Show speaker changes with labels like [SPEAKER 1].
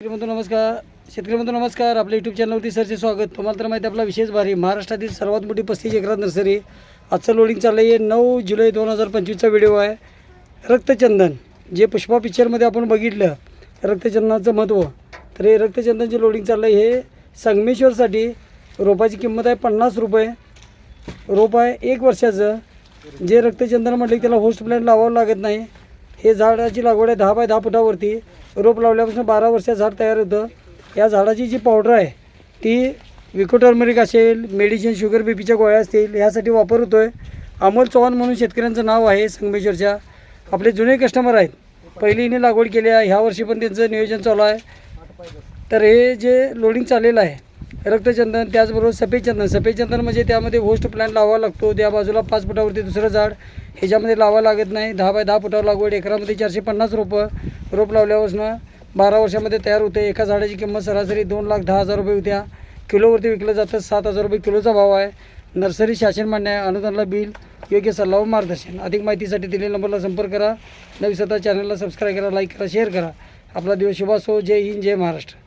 [SPEAKER 1] शेतकरी बंधू नमस्कार. शेतकरी बंधू नमस्कार. आपल्या यूट्यूब चॅनलवरती सरचे स्वागत. तुम्हाला तर माहिती आहे आपला विशेष भारी. महाराष्ट्रातील सर्वात मोठी पस्तीस एकरात नर्सरी. आजचं लोडिंग चाललं आहे नऊ जुलै दोन हजार पंचवीसचा व्हिडिओ आहे. रक्तचंदन. जे पुष्पा पिक्चरमध्ये आपण बघितलं रक्तचंदनाचं महत्त्व तर हे रक्तचंदन जे लोडिंग चाललं आहे हे संगमेश्वरसाठी रोपाची किंमत आहे पन्नास रुपये. रोप आहे एक वर्षाचं. जे रक्तचंदन म्हटलं की त्याला होस्ट प्लॅन लावावं लागत नाही. हे झाडाची लागवड आहे दहा बाय दहा फुटावरती. रोप लावल्यापासून बारा वर्षात झाड तयार होतं. या झाडाची जी पावडर आहे ती विको टर्मरिक असेल मेडिसिन शुगर बी पीच्या गोळ्या असतील ह्यासाठी वापर होतो आहे अमोल चव्हाण म्हणून शेतकऱ्यांचं नाव आहे संगमेश्वरच्या. आपले जुने कस्टमर आहेत. पहिलीने लागवड केली आहे. ह्या वर्षी पण त्यांचं नियोजन चालू आहे. तर हे जे लोडिंग चाललेलं आहे रक्तचंदन त्याचबरोबर सफेद चंदन सफेद चंदन म्हणजे त्यामध्ये होस्ट प्लॅन लावावा लागतो. त्या बाजूला पाच फुटावरती दुसरं झाड. ह्याच्यामध्ये लावा लागत नाही. दहा बाय दहा फुटावर लागवड एकरामध्ये चारशे पन्नास रोपं रोप लावल्यापासून बारा वर्षामध्ये तयार होते. एका झाडाची किंमत सरासरी दोन लाख दहा हजार रुपये होत्या. किलोवरती विकलं जातं सात हजार रुपये किलोचा भाव आहे. नर्सरी शासन मान्य आहे. अनुदानला बिल योग्य सल्ला व मार्गदर्शन. अधिक माहितीसाठी दिलेल्या नंबरला संपर्क करा. नवी स्वतः चॅनलला सबस्क्राईब करा लाईक करा शेअर करा. आपला दिवस शुभ असो. जय हिंद जय महाराष्ट्र.